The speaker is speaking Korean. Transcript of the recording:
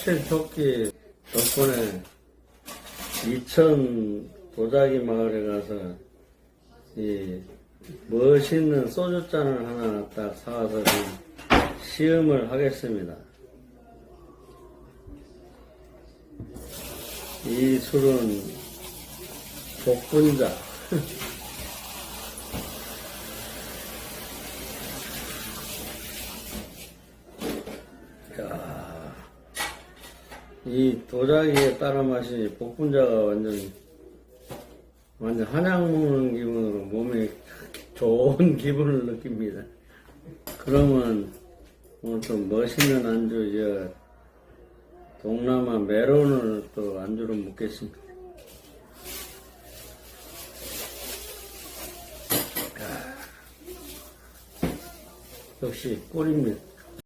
17 조끼 덕분에 이천 도자기 마을에 가서 이 멋있는 소주잔을 하나 딱 사와서 좀 시음을 하겠습니다. 이 술은 복분자. 야, 이 도자기에 따라 마시 복분자가 완전 완전 한약 먹는 기분으로 몸에 좋은 기분을 느낍니다. 그러면 오늘 또 멋있는 안주 저 동남아 메론을 또 안주로 먹겠습니다. 아, 역시 꿀입니다.